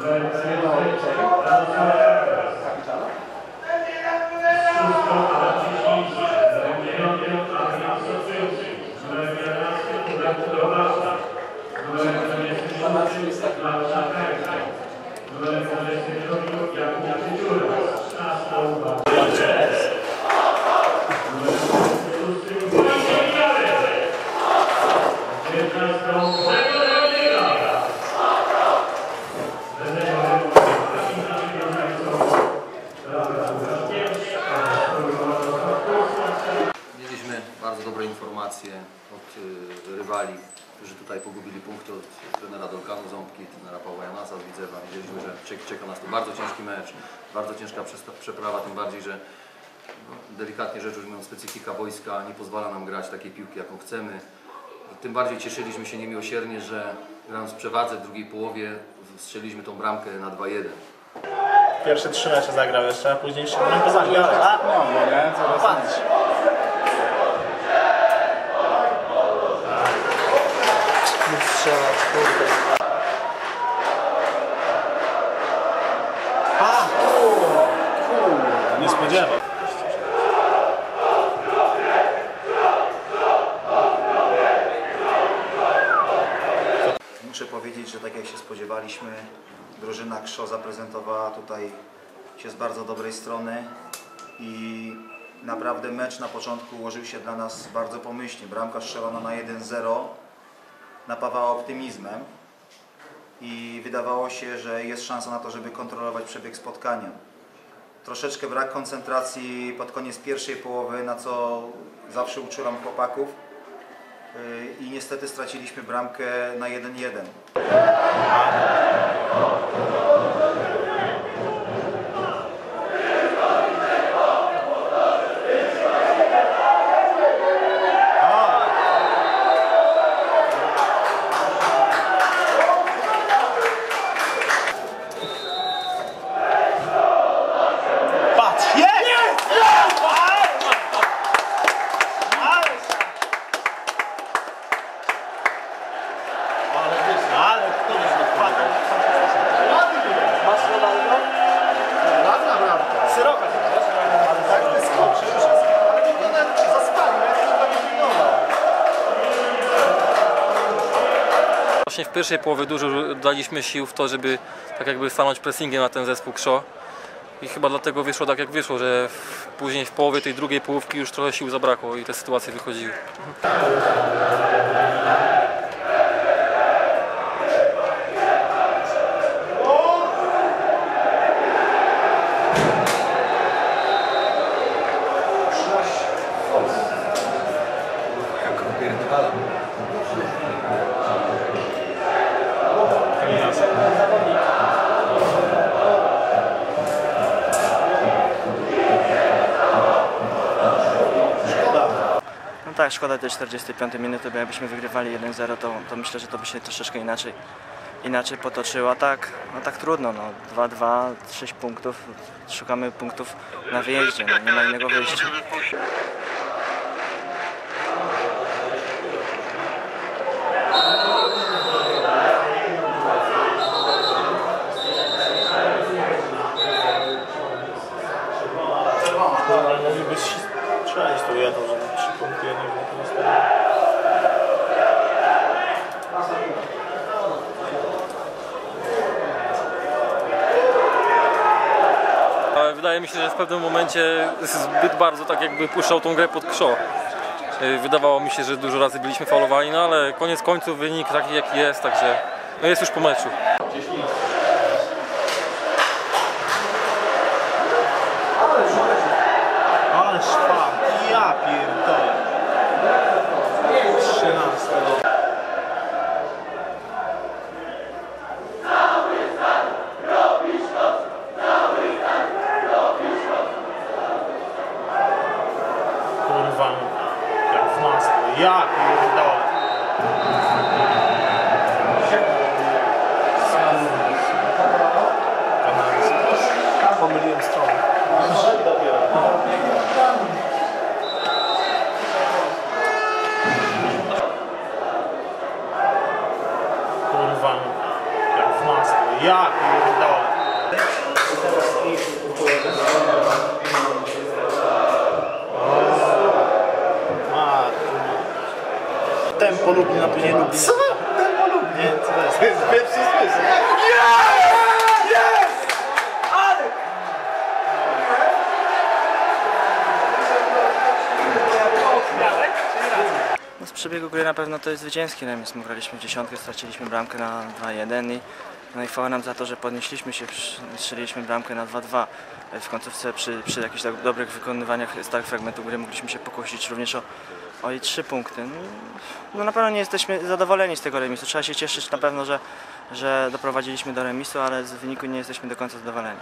Thank you. Informacje od y, rywali, którzy tutaj pogubili punkty od trenera Dolkanu Ząbki, trenera Pawła Janasa z Widzewa. Wiedzieliśmy, że czek- czeka nas tu bardzo ciężki mecz, bardzo ciężka przeprawa, tym bardziej, że no, delikatnie rzecz ujmując specyfika wojska nie pozwala nam grać takiej piłki, jaką chcemy. Tym bardziej cieszyliśmy się niemiłosiernie, że grając w przewadze w drugiej połowie strzeliliśmy tą bramkę na 2-1. Pierwsze trzy mecze zagrał jeszcze, a później poza nim. A, No, no nie? Coraz Nie spodziewał. Muszę powiedzieć, że tak jak się spodziewaliśmy, drużyna Krzo zaprezentowała tutaj się z bardzo dobrej strony i naprawdę mecz na początku ułożył się dla nas bardzo pomyślnie. Bramka strzelona na 1-0 napawała optymizmem i wydawało się, że jest szansa na to, żeby kontrolować przebieg spotkania. Troszeczkę brak koncentracji pod koniec pierwszej połowy, na co zawsze uczulam chłopaków i niestety straciliśmy bramkę na 1-1. Właśnie w pierwszej połowie dużo daliśmy sił w to, żeby tak jakby stanąć pressingiem na ten zespół Krzo. I chyba dlatego wyszło tak jak wyszło, że w, później w połowie tej drugiej połówki już trochę sił zabrakło i te sytuacje wychodziły. Szkoda tej 45 minuty, bo jakbyśmy wygrywali 1-0, to, to myślę, że to by się troszeczkę inaczej, inaczej potoczyło. A tak, no tak trudno, no 2-2, 6 punktów, szukamy punktów na wyjeździe, no, nie ma innego wyjścia. Mogliby strzelić tu jedną, zostały. Ale wydaje mi się, że w pewnym momencie zbyt bardzo tak jakby puszczał tą grę pod Krzo. Yy, Wydawało mi się, że dużo razy byliśmy faulowani, no ale koniec końców wynik taki jaki jest, także no jest już po meczu. Ale szpak, ja pierdolę. Ja pierdolę. Pomyliłem stronę. Kurwa, jak w masku. Ja pierdolę. Tempo lubi, na później lubi. Co? Tempo lubi. Nie, co to jest? To jest pierwszy słyszy. No z przebiegu gry na pewno to jest zwycięski remis. My graliśmy w dziesiątkę, straciliśmy bramkę na 2-1 i no i chwała nam za to, że podnieśliśmy się, strzeliliśmy bramkę na 2-2. W końcówce przy, przy jakichś tak dobrych wykonywaniach stałych fragmentów gry mogliśmy się pokusić również o, o trzy punkty. No, no na pewno nie jesteśmy zadowoleni z tego remisu. Trzeba się cieszyć na pewno, że, że doprowadziliśmy do remisu, ale z wyniku nie jesteśmy do końca zadowoleni.